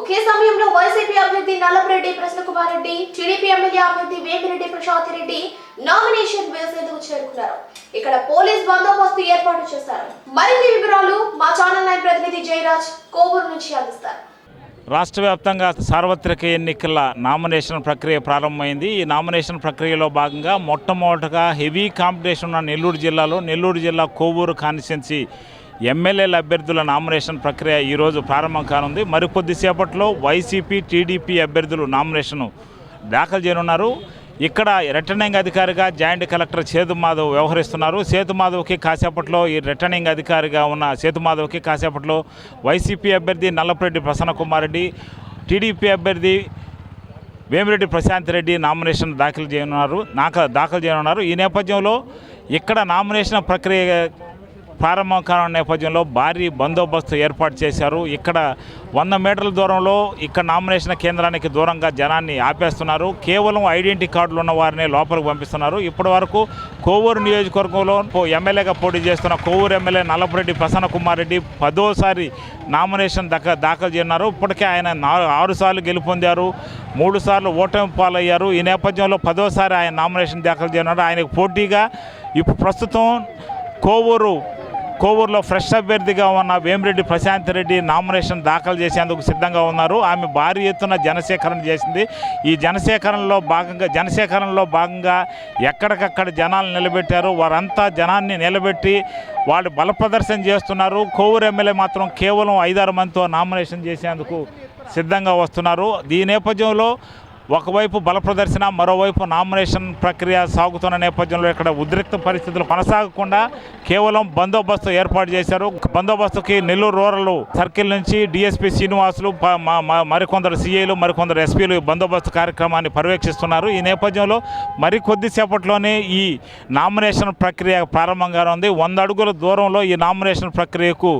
ఒకే సమయంలో వైసీపీ అభ్యర్థి Nallapureddy Prasannakumar Reddy TDP MLA అభ్యర్థి వేమిరెడ్డి ప్రశాంత్ రెడ్డి నామినేషన్ వేసేందుకు చేరుకున్నారు. ఇక్కడ పోలీస్ బందోబస్తు ఏర్పాటు చేశారు మరిన్ని వివరాలు మా ఛానల్ నైన్ ప్రతినిధి జయరాజ్ కోవూరు నుంచి అందిస్తారు. రాష్ట్ర వ్యాప్తంగా సార్వత్రిక ఎన్నికల నామినేషన్ ప్రక్రియ ప్రారంభమైంది. ఈ నామినేషన్ ప్రక్రియలో భాగంగా మొట్టమొదటగా హెవీ కాంపిటీషన్ ఉన్న నెల్లూరు జిల్లాలో నెల్లూరు జిల్లా కోవూరు కాన్స్టిట్యున్సీ ఎమ్మెల్యేల అభ్యర్థుల నామినేషన్ ప్రక్రియ ఈరోజు ప్రారంభం కానుంది. మరికొద్దిసేపట్లో వైసీపీ టీడీపీ అభ్యర్థులు నామినేషన్ దాఖలు చేయనున్నారు. ఇక్కడ రిటర్నింగ్ అధికారిగా జాయింట్ కలెక్టర్ సేతుమాధవ్ వ్యవహరిస్తున్నారు. సేతుమాధవ్కి కాసేపట్లో ఈ రిటర్నింగ్ అధికారిగా ఉన్న సేతుమాధవ్కి కాసేపట్లో వైసీపీ అభ్యర్థి నల్లపరెడ్డి ప్రసన్న కుమార్ రెడ్డి టీడీపీ అభ్యర్థి వేమిరెడ్డి ప్రశాంత్ రెడ్డి నామినేషన్ దాఖలు చేయనున్నారు నాక దాఖలు చేయనున్నారు. ఈ నేపథ్యంలో ఇక్కడ నామినేషన్ ప్రక్రియ ప్రారంభం కావడం నేపథ్యంలో భారీ బందోబస్తు ఏర్పాటు చేశారు. ఇక్కడ వంద మీటర్ల దూరంలో ఇక్కడ నామినేషన్ కేంద్రానికి దూరంగా జనాన్ని ఆపేస్తున్నారు. కేవలం ఐడెంటిటీ కార్డులు ఉన్న వారిని లోపలికి పంపిస్తున్నారు. ఇప్పటి వరకు కోవూరు నియోజకవర్గంలో ఎమ్మెల్యేగా పోటీ చేస్తున్న కోవూరు ఎమ్మెల్యే నల్లపురెడ్డి ప్రసన్న కుమార్ రెడ్డి పదోసారి నామినేషన్ దాకా దాఖలు చేయన్నారు ఇప్పటికే ఆయన నా ఆరు సార్లు గెలుపొందారు మూడు సార్లు ఓటమి పాలయ్యారు. ఈ నేపథ్యంలో పదోసారి ఆయన నామినేషన్ దాఖలు చేయనున్నారు. ఆయనకు పోటీగా ఇప్పుడు ప్రస్తుతం కోవూరు కోవూరులో ఫ్రెష్ అభ్యర్థిగా ఉన్న వేమిరెడ్డి ప్రశాంత్ రెడ్డి నామినేషన్ దాఖలు చేసేందుకు సిద్ధంగా ఉన్నారు. ఆమె భారీ ఎత్తున జనసేకరణ చేసింది. ఈ జనసేకరణలో భాగంగా జనసేకరణలో భాగంగా ఎక్కడికక్కడ జనాలు నిలబెట్టారు. వారంతా జనాన్ని నిలబెట్టి వాళ్ళు బలప్రదర్శన చేస్తున్నారు. కోవూరు ఎమ్మెల్యే మాత్రం కేవలం ఐదారు మందితో నామినేషన్ చేసేందుకు సిద్ధంగా వస్తున్నారు. ఈ నేపథ్యంలో ఒకవైపు బల ప్రదర్శన మరోవైపు నామినేషన్ ప్రక్రియ సాగుతున్న నేపథ్యంలో ఇక్కడ ఉద్రిక్త పరిస్థితులు కొనసాగకుండా కేవలం బందోబస్తు ఏర్పాటు చేశారు. బందోబస్తుకి నెల్లూరు రూరల్ సర్కిల్ నుంచి డిఎస్పీ శ్రీనివాసులు మరికొందరు సీఏలు మరికొందరు ఎస్పీలు బందోబస్తు కార్యక్రమాన్ని పర్యవేక్షిస్తున్నారు. ఈ నేపథ్యంలో మరి కొద్దిసేపట్లోనే ఈ నామినేషన్ ప్రక్రియ ప్రారంభంగా ఉంది. వంద అడుగుల దూరంలో ఈ నామినేషన్ ప్రక్రియకు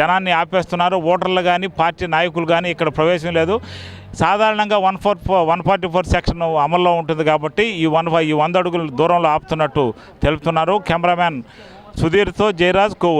జనాన్ని ఆపేస్తున్నారు. ఓటర్లు కానీ పార్టీ నాయకులు కానీ ఇక్కడ ప్రవేశం లేదు. సాధారణంగా one four one forty four section అమల్లో ఉంటుంది కాబట్టి ఈ వన్ ఈ వంద అడుగుల దూరంలో ఆపుతున్నట్టు తెలుపుతున్నారు. కెమెరామ్యాన్ సుధీర్తో జయరాజ్ కోవూరు.